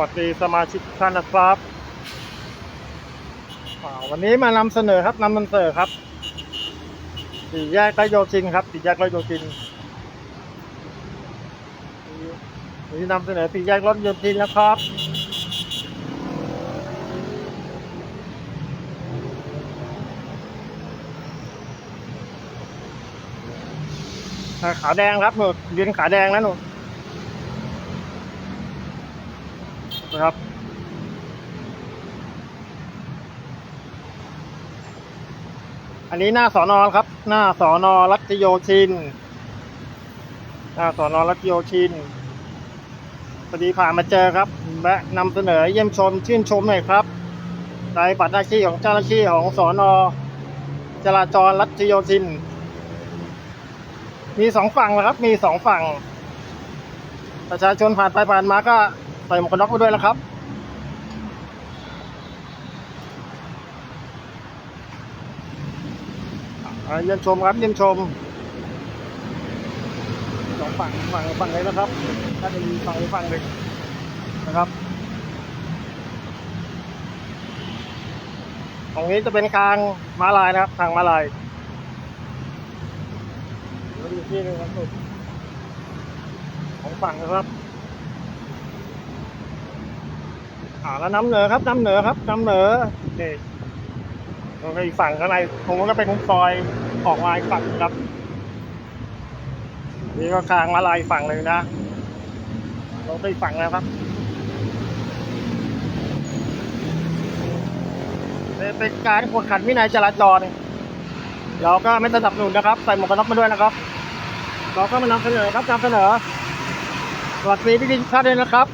วัสดีสมาชิกท่านนะครับวันนี้มานำเสนอครับนำเสนอครับสี่แยกไตโยชินครับสี่แยกไตโยชินวันนี้นำเสนอสี่แยกรถโยชินนะครับขาแดงครับหนูยืนขาแดงนะหนู นะครับ อันนี้หน้าสอนอครับ หน้าสอนอรัชโยชิน หน้าสอนอรัชโยชินพอดีผ่านมาเจอครับและนำเสนอเยี่ยมชมชื่นชมหน่อยครับในบัตรหน้าที่ของเจ้าหน้าที่ของสอนอจราจรรัชโยชิน มีสองฝั่งนะครับ มีสองฝั่ง ประชาชนผ่านไปผ่านมาก็ ใส่หมวกกันน็อกไปด้วยแล้วครับเยี่ยมชมครับเยี่ยมชมสองฝั่งฝั่งฝั่งเลยนะครับถ้าจะมีฝั่งฝั่งหนึ่งนะครับตรงนี้จะเป็นทางม้าลายนะครับ ทางม้าลายเดี๋ยวดูที่หนึงครับของฝั่งนะครับ อ่าแล้วน้ำเหนือครับน้ำเหนือครับน้ำเหนือนี่ตรงอีกฝั่งข้างในตรงนู้นก็เป็นซอยออกมาอีกฝั่งครับ นี่ก็ทางมาลายฝั่งหนึ่งนะลงไปฝั่งแล้วครับเป็นการกวดขันวินัยจราจรเราก็ไม่สนับสนุนนะครับ ใส่หมวกกันน็อกมาด้วยนะครับ เราก็มานำเสนอครับนำเสนอสวัสดีพี่ดินท่านด้วยนะครับ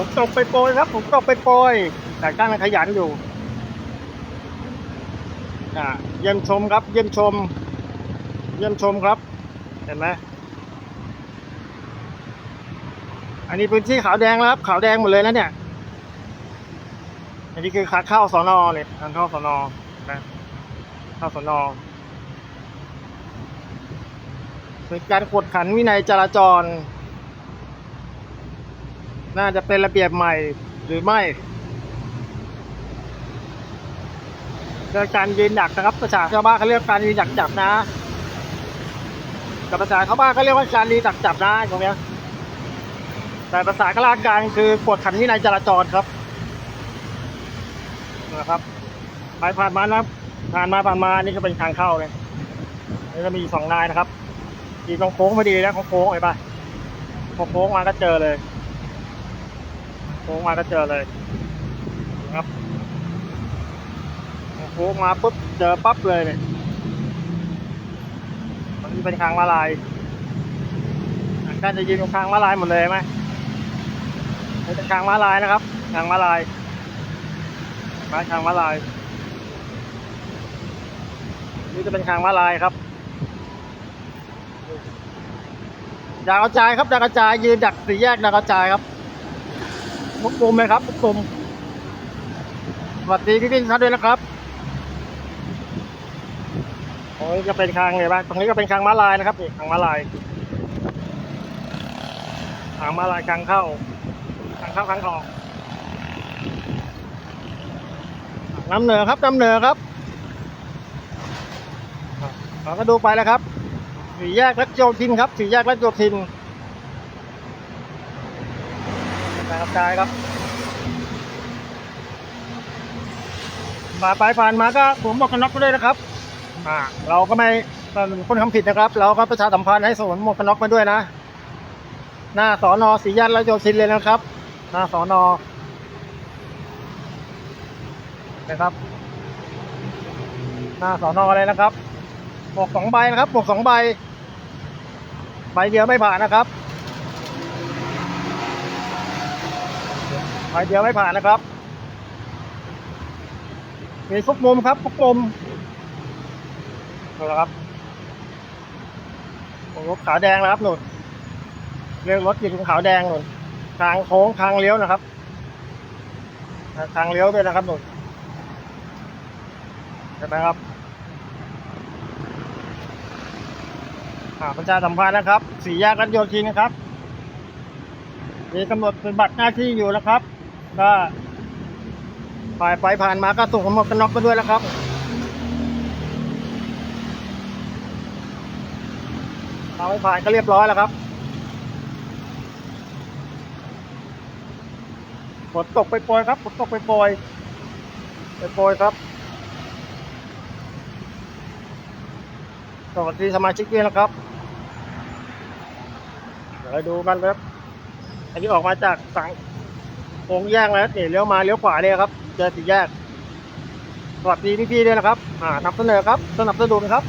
ผมตกไปโปรยครับ ผมตกไปโปรยแต่ก้านขยันอยู่เยี่ยมชมครับ เยี่ยมชม เยี่ยมชมครับ เห็นไหมอันนี้พื้นที่ขาวแดงแล้วครับขาวแดงหมดเลยนะเนี่ย อันนี้คือขาเข้าสอนอเนี่ยทางเข้าสอนอนะเข้าสอนอเป็นการกวดขันวินัยจราจร น่าจะเป็นระเบียบใหม่หรือไม่เรื่องการยืนดักนะครับประชาชาวบ้านเขาเรียกการยืนดักจับนะกับภาษาชาวบ้านเขาเรียกว่าการยืนดักจับนะตรงเนี้ยแต่ภาษาข้าราชการคือกวดขันวินัยจราจรครับนะครับไปผ่านมานะผ่านมาผ่านมานี่ก็เป็นทางเข้าเลยนี่ก็มีสองนายนะครับทีตรงโค้งพอดีนะของโค้งไอ้ป่ะพอโค้งมาก็เจอเลย ค้งมาก็เจอเลยนะครับโค้งมาปุ๊บเจอปั๊บเลยเนี่ยตอนเป็นทางมาลายการจะยืนตรงทางมาลายหมดเลยไหมนี่เป็นทางมาลายนะครับ ทางมาลายมาทางมาลาย นี่จะเป็นทางมาลายครับดาวกระจายครับดาวกระจายยืนดักสี่แยกดาวกระจายครับ มุกกลมไหมครับมุกกลมสวัสดีพี่พี่ๆครับด้วยนะครับตรงนี้ก็เป็นทางเลยบ้างตรงนี้ก็เป็นทางม้าลายนะครับนี่ทางม้าลายทางม้าลายทางเข้าทางเข้าทางออกน้ำเหนือครับน้ำเหนือครับเราก็ดูไปแล้วครับสี่แยกรัชโยธินครับสี่แยกรัชโยธิน นะครับได้ครับมาไปผ่านมาก็ผมบอกกันน็อกไปด้วยนะครับอ่าเราก็ไม่เป็นคนทำผิดนะครับ เราก็ประชาสัมพันธ์ให้สวมหมวกกันน็อกมาด้วยนะ หน้าสอนอสีแยกและโยธินเลยนะครับ หน้าสอนอนะครับ หน้าสอนอเลยนะครับหมวกสองใบนะครับหมวกสองใบใบเดียวไม่ผ่านนะครับ ใบเดียวไม่ผ่านนะครับ มีฟุกมุมครับฟุกมุมนี่แหละครับโอ้รถขาวแดงแล้วครับหนุนเรียกรถอยู่ตรงขาวแดงหนุนทางโค้งทางเลี้ยวนะครับ ทางเลี้ยวด้วยนะครับหนุนเห็นไหมครับอ่าประชาสัมพันธ์นะครับ สี่แยกรัชโยธินนะครับ มีกำหนดปฏิบัติหน้าที่อยู่นะครับ ก็ผ่านไปผ่านมาก็ส่งหมวกกันน็อกไปด้วยแล้วครับ เอาไม่ผ่านก็เรียบร้อยแล้วครับฝนตกไปโปรยครับฝนตกไปโปรยไปโปรยครับสวัสดีสมาชิกด้วยนะครับเดี๋ยวดูกันครับ อันนี้ออกมาจากสัง โค้งแยกแล้วนี่เลี้ยวมาเลี้ยวขวาเลยครับ เจอสี่แยกสวัสดีพี่ๆด้วยนะครับ อ่านำเสนอครับสนับสนุนครับ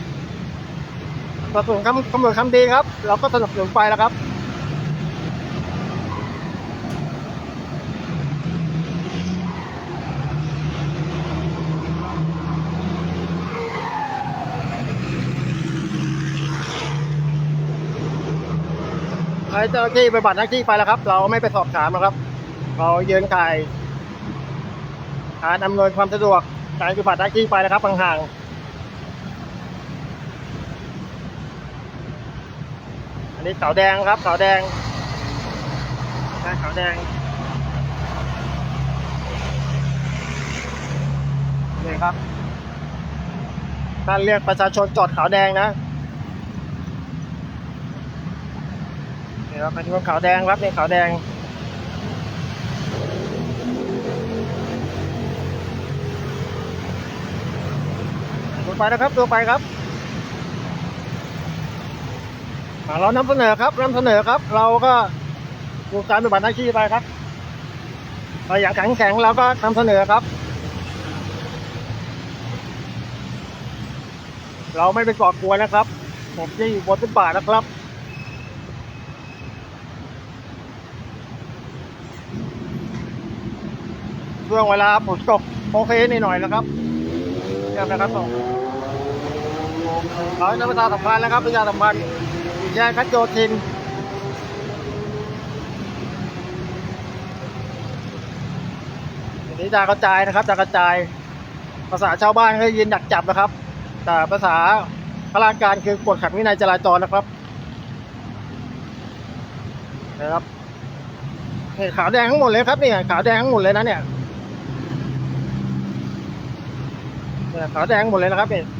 สนับสนุนคำกำหนดคำดีครับ เราก็สนับสนุนไปแล้วครับใช้เจ้าหน้าที่ไปบัตรหน้าที่ไปแล้วครับ เราไม่ไปสอบถามนะครับ เรายืนถ่ายการอำนวยความสะดวกการปฏิบัติหน้าที่ไปแล้วครับห่างๆอันนี้ขาวแดงครับขาวแดงนะขาวแดงนี่ครับท่านเรียกประชาชนจอดขาวแดงนะนี่ครับเป็นรถขาวแดงครับนี่ขาวแดง ไปนะครับดูไปครับเรานำเสนอครับนำเสนอครับ เราก็ดูการปฏิบัติหน้าที่ไปครับเราอยากแข็งแข็งเราก็นำเสนอครับ เราไม่ไปก่อกวนนะครับ ผมที่อยู่บนต้นป่านะครับช่วงเวลาฝนตกโอเคนิดหน่อยนะครับเรียบนะครับผม เราจะประชาสัมพันธ์นะครับประชาสัมพันธ์แยกคัดโยธินนนี้จะกระจายนะครับจะกระจาย ภาษาชาวบ้านก็ยินดักจับนะครับ แต่ภาษาพราชการคือกฎขัดวินัยจราจรนะครับนะครับนี่ขาวแดงทั้งหมดเลยครับเนี่ยขาวแดงทั้งหมดเลยนะเนี่ยขาวแดงหมดเลยนะครับเนี่เ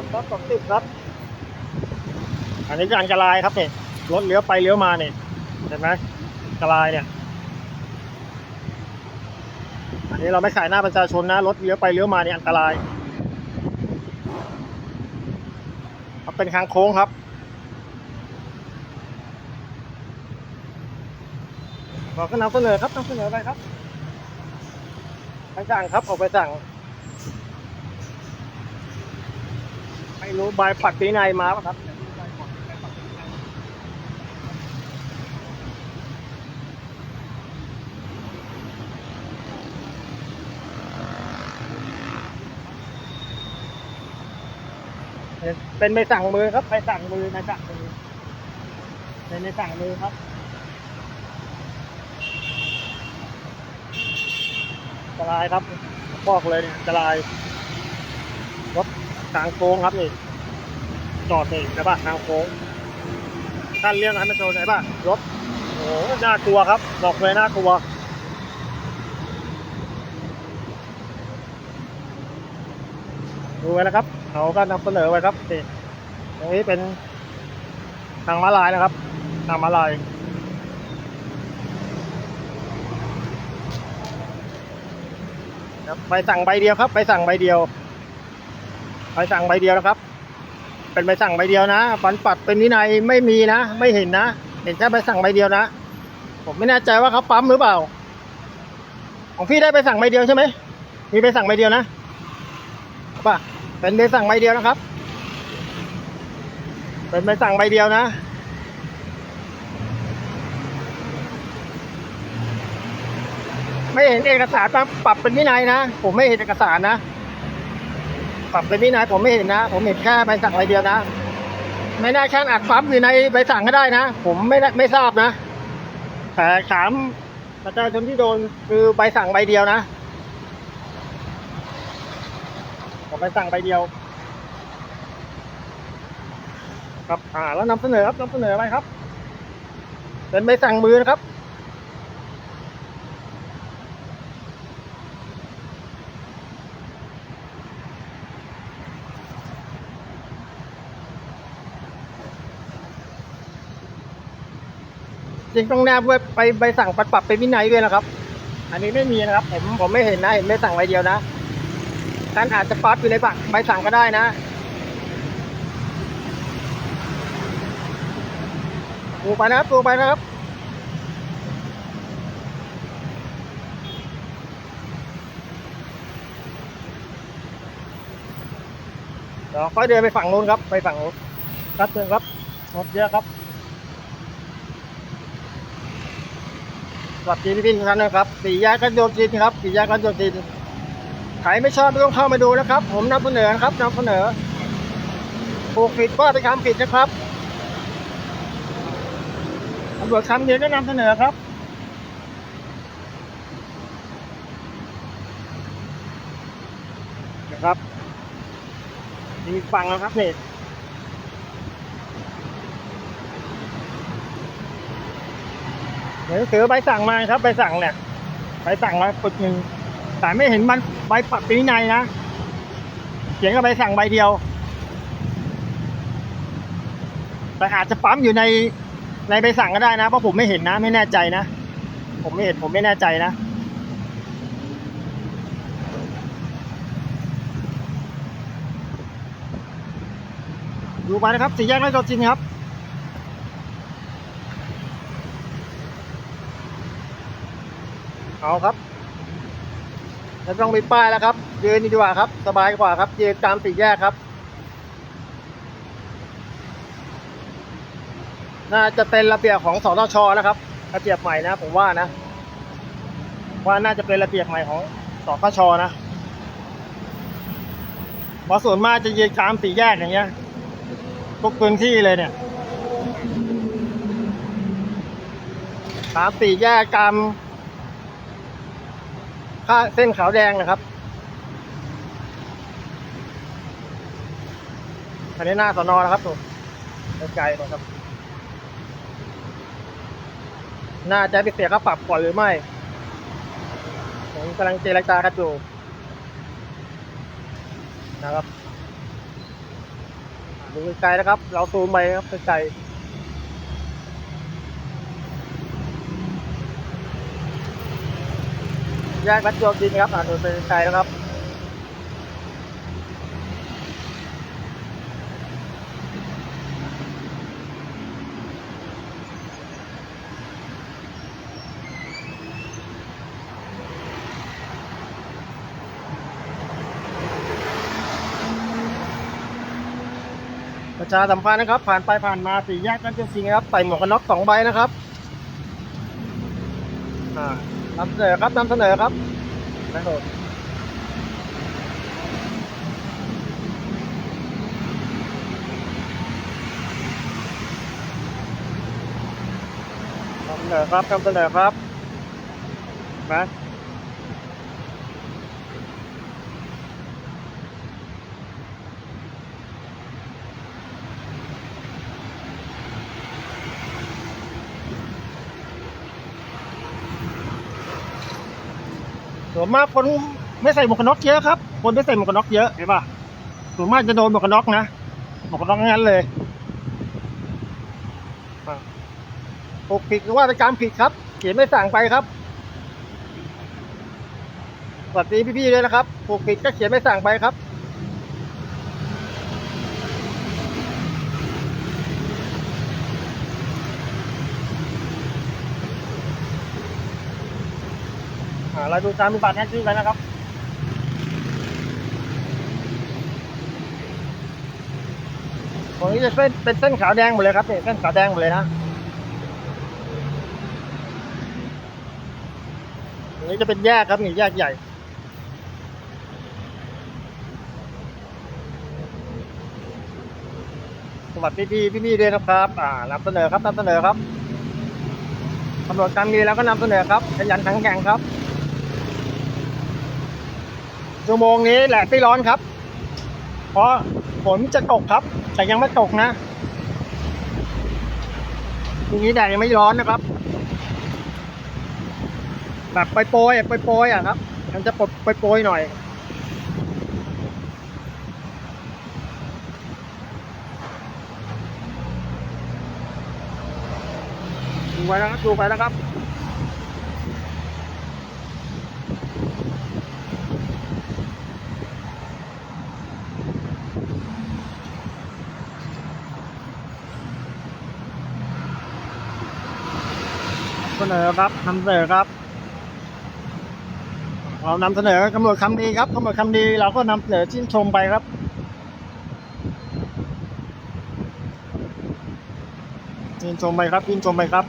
รื่องครับสองสิบครับ อันนี้คืออันตรายครับเนี่ยรถเลี้ยวไปเลี้ยวมาเนี่ยเห็นไหมอันตรายเนี่ย อันนี้เราไม่ขายหน้าประชาชนนะรถเลี้ยวไปเลี้ยวมาเนี่ยอันตรายครับเป็นทางโค้งครับเราก็นำเสนอครับนำเสนอไปครับไปสั่งครับออกไปสั่ง ไม่รู้ใบปัดปีในมาป่ะครับเป็นใบสั่งมือครับใบสั่งมือในสั่งมือในในสั่งมือครับอันตรายครับบอกเลยเนี่ยอันตรายรถทางโค้งครับนี่ จอดนี่ใช่ป่ะทางโค้งท่านเลี้ยงให้มันโดนใช่ป่ะรถโอ้น่ากลัวครับบอกเลยน่ากลัวดูไว้นะครับเขาก็นำเสนอไว้ครับนี่ตรงนี้เป็นทางม้าลายนะครับ ทางม้าลายครับใบสั่งใบเดียวครับใบสั่งใบเดียวใบสั่งใบเดียวนะครับ เป็นใบสั่งใบเดียวนะฟันปัดเป็นวินัยไม่มีนะ ไม่เห็นนะ เห็นแค่ใบสั่งใบเดียวนะ ผมไม่แน่ใจว่าเขาปั๊มหรือเปล่า ของพี่ได้ใบสั่งใบเดียวใช่ไหมมีใบสั่งใบเดียวนะป่ะเป็นใบสั่งใบเดียวนะครับ เป็นใบสั่งใบเดียวนะไม่เห็นเอกสารปรับปรับเป็นวินัยนะ ผมไม่เห็นเอกสารนะ ปรับไปพี่นัยผมไม่เห็นนะ ผมเห็นแค่ใบสั่งใบเดียวนะ ไม่น่าแค่อัดปั๊มอยู่ในใบสั่งก็ได้นะ ผมไม่ไม่ทราบนะแต่ถามประชาชนที่โดนคือใบสั่งใบเดียวนะผมใบสั่งใบเดียว ครับอ่าแล้วนำเสนอครับนำเสนอไปครับ เป็นใบสั่งมือนะครับ จริงต้องแนบไว้ไปใบสั่งปัดปรับเป็นวินัยด้วยนะครับ อันนี้ไม่มีนะครับ ผมผมไม่เห็นนะเห็นใบสั่งใบเดียวนะท่านอาจจะปัดอยู่ในบักใบสั่งก็ได้นะปูไปนะครับปูไปนะครับเดี๋ยวค่อยเดินไปฝั่งนู้นครับ ไปฝั่งนู้นครับเชิญครับรถเยอะครับ สวัสดีพี่ๆทุกท่านนะครับสี่แยกกันโยธินครับสี่แยกกันโยธินใครไม่ชอบไม่ต้องเข้ามาดูนะครับ ผมนำเสนอครับนำเสนอผูกผิดว่าไปนคำผิดนะครับตำรวจคำเดียวก็นำเสนอครับนะครับมีฟังนะครับเนี่ เดี๋ยวถือใบสั่งมาครับใบสั่งเนี่ยใบสั่งมาปึกหนึ่งแต่ไม่เห็นมันใบปรับปีในยนะเขียนกับใบสั่งใบเดียว แต่อาจจะปั๊มอยู่ในในใบสั่งก็ได้นะเพราะผมไม่เห็นนะ ไม่แน่ใจนะ ผมไม่เห็นผมไม่แน่ใจนะดูไปนะครับสี่แยกไม่จริงครับ เอาครับแล้วต้องมีป้ายแล้วครับยืนดีกว่าครับ สบายกว่าครับยืนตามสี่แยกครับ น่าจะเป็นระเบียบของสตชแล้วครับระเบียบใหม่นะผมว่านะ ว่าน่าจะเป็นระเบียบใหม่ของสตชนะเพราะส่วนมากจะยืนตามสี่แยกอย่างเงี้ยทุกพื้นที่เลยเนี่ยตามสี่แยกตาม ค่าเส้นขาวแดงนะครับอันนี้หน้าสอนอนะครับผมไกลๆนะครับน่าจะไปเสียค่าปรับก่อนหรือไม่ ผมกำลังเจรจากันอยู่นะครับดูไกลๆนะครับ เราซูมไปครับไกลๆ แยกรัชโยธินครับอ่าดูเป็นไกลนะครับประชาสัมพันธ์นะครับ ผ่านไปผ่านมาสี่แยกรัชโยธินครับใส่หมวกกันน็อกสองใบนะครับอ่า นำเสนอครับนำเสนอครับนะครับนำเสนอครับนำเสนอครับนะ ส่วนมากคนไม่ใส่หมวกกันน็อกเยอะครับ คนไม่ใส่หมวกกันน็อกเยอะเห็นป่ะส่วนมากจะโดนหมวกกันน็อกนะหมวกกันน็อกงั้นเลยปกผิดหรือว่าการผิดครับ เขียนไม่สั่งไปครับสวัสดีพี่ๆด้วยนะครับปกผิดก็เขียนไม่สั่งไปครับ เราดูตามมีบัตรแท็กซี่กันนะครับตรงนี้จะเป็นเป็นเส้นขาวแดงหมดเลยครับเนี่ยเส้นขาวแดงหมดเลยนะตรงนี้จะเป็นแยกครับนี่แยกใหญ่สวัสดีพี่พี่พี่ด้วยนะครับ อ่านำเสนอครับนำเสนอครับตำรวจการมีแล้วก็นำเสนอครับขยันขันแข็งครับ ชั่วโมงนี้แหละที่ร้อนครับ เพราะฝนจะตกครับ แต่ยังไม่ตกนะทีนี้แดดยังไม่ร้อนนะครับแบบไปโปรยไปโปรยอะครับ มันจะปดไปโปรยหน่อย ดูไปนะครับดูไปนะครับ นอครับนำเสนอครับ เรานำเสนอกำหนดคำดีครับกำหนดคำดีเราก็นำเสนอชื่นชมไปครับชื่นชมไปครับชื่นชมไปครับ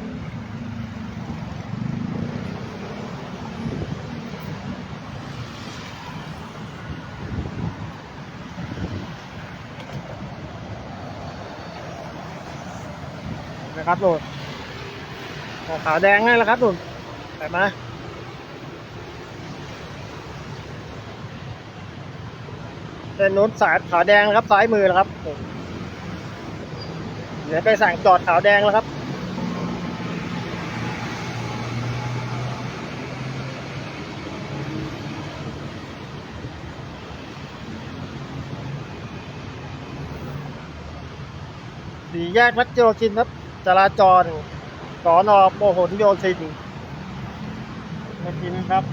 นะครับโดด ขาวแดงนี่แหละครับโดดแต่มาเส้นนู้นสายขาวแดงนะครับซ้ายมือนะครับเดี๋ยวไปสั่งจอดขาวแดงแล้วครับสี่แยกรัชโยธินครับจราจร สอนอโปหนโยธินโยธินครับ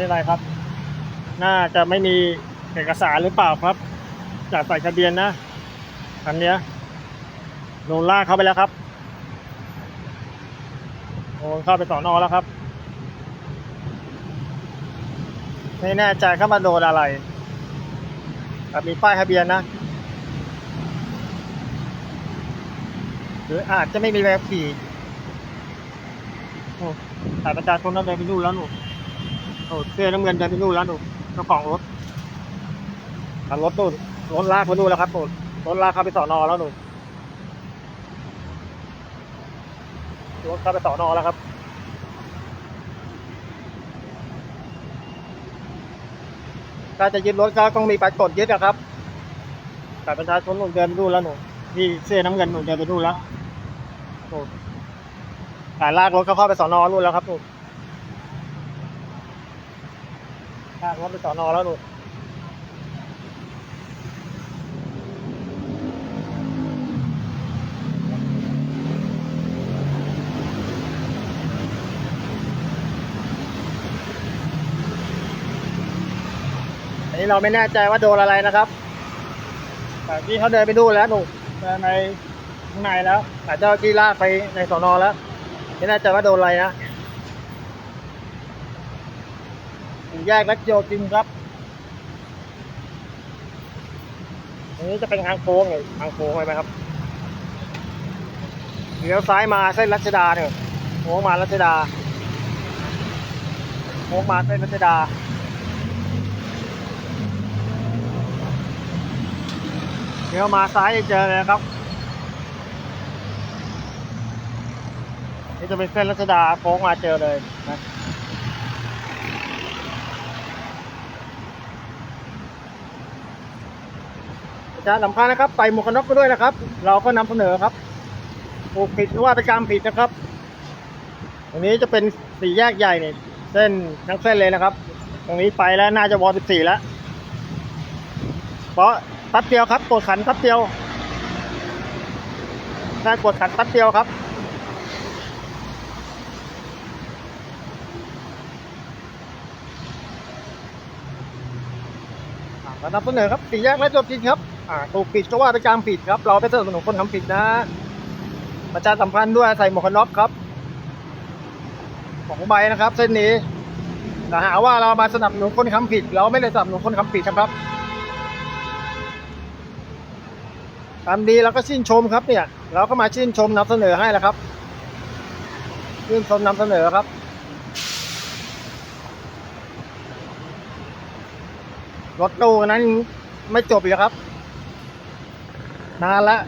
นี่อะไรครับ น่าจะไม่มีเอกสารหรือเปล่าครับ จากใส่ทะเบียนนะคันเนี้ยโดนลากเข้าไปแล้วครับโดนเข้าไปต่อนอแล้วครับไม่แน่ใจเข้ามาโดนอะไรแต่มีป้ายทะเบียนนะ หรืออาจจะไม่มีแบบขี่โอ้ถ่ายประชาชนนั่นเลยไปดูแล้วหนูโอ้เสื้อน้ำเงินเดินไปนู่นแล้วหนู จ้าของรถขับรถนู่นรถลากไปนู่นแล้วครับหนูรถลากเข้าไปสอนอแล้วหนูรถเข้าไปสอนอแล้วครับถ้าจะยึดรถก็ต้องมีใบกดยึดนะครับแต่ประชาชนหนูเดินไปดูแล้วหนูที่เสื้อน้ำเงินหนูเดินไปนู่นแล้วหนูแต่ลากรถเขาเข้าไปสอนอนู่นแล้วครับหนู ข้างรถไปสอนอแล้วดูอันนี้เราไม่แน่ใจว่าโดนอะไรนะครับ แต่ที่เขาเดินไปดูแล้วหนูเดินในข้างในแล้วแต่เจ้าที่ลากไปในสอนอแล้ว ไม่แน่ใจว่าโดนอะไรนะ สี่ แยกรัชโยธินครับอันนี้จะเป็นทางโค้งเลยทางโค้งไหมครับเลี้ยวซ้ายมาเส้นรัชดาเนี่ยโค้งมารัชดาโค้งมาเส้นรัชดาเดี๋ยวมาซ้ายจะเจอเลยครับ นี่จะเป็นเส้นรัชดาโค้งมาเจอเลยนะ ประชาสัมพันนะครับใส่หมวกกันน็อกไปด้วยนะครับ เราก็นำเสนอครับถูกผิดหรือว่าไปกรรมผิดนะครับ ตรงนี้จะเป็นสี่แยกใหญ่เนี่ยเส้นทั้งเส้นเลยนะครับ ตรงนี้ไปแล้วน่าจะวอสิบสี่แล้ว เพราะตัดเดียวครับกดขันตัดเดียวได้กดขันตัดเดียวครับอ่าก็นำเสนอครับสี่แยกและจบจริงครับ อ่าถูกผิดก็ว่าไปกรรมผิดครับ เราไปสนับสนุนคนทำผิดนะประชาสัมพันธ์ด้วยใส่หมวกกันน็อกครับของใบนะครับ เส้นนี้แต่หาว่าเรามาสนับสนุนคนทำผิด เราไม่ได้สนับสนุนคนทำผิดนะครับทำดีเราก็ชื่นชมครับเนี่ย เราก็มาชื่นชมนำเสนอให้แล้วครับชื่นชมนำเสนอครับรถตู้นั้นไม่จบอีกครับ นานละ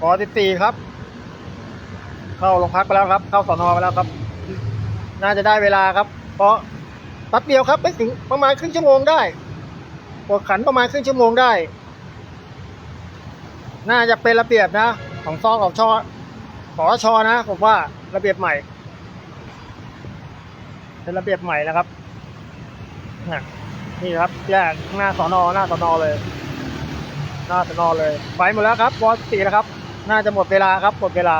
ปอสิบสี่ครับ เข้าโรงพักไปแล้วครับ เข้าสอนอไปแล้วครับ น่าจะได้เวลาครับ เพราะแป๊บเดียวครับไม่ถึงประมาณครึ่งชั่วโมงได้กดขันประมาณครึ่งชั่วโมงได้ น่าจะเป็นระเบียบนะ ของซอของชอขอชอนะผมว่าระเบียบใหม่ เป็นระเบียบใหม่นะครับนะ นี่ครับแยกหน้าสอนอหน้าสอนอเลย หน้าสอนอเลย ไปหมดแล้วครับวอสี่แล้วครับ น่าจะหมดเวลาครับหมดเวลา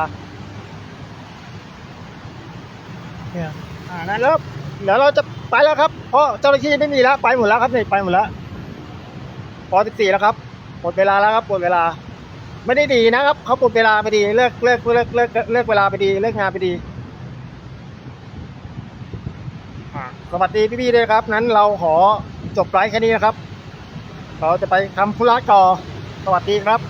เนี่ยอ่านั่นแล้วเดี๋ยวเราจะไปแล้วครับ เพราะเจ้าหน้าที่ไม่มีแล้วไปหมดแล้วครับนี่ไปหมดแล้วพอสิบสี่แล้วครับหมดเวลาแล้วครับหมดเวลา ไม่ได้ดีนะครับเขาหมดเวลาไปดีเลิกเลิกเลิกเลิกเลิกเวลาไปดีเลิกงานไปดีสวัสดีพี่ๆด้วยครับ นั้นเราขอ จบไลฟ์แค่นี้นะครับ เราจะไปทำธุระต่อ สวัสดีครับ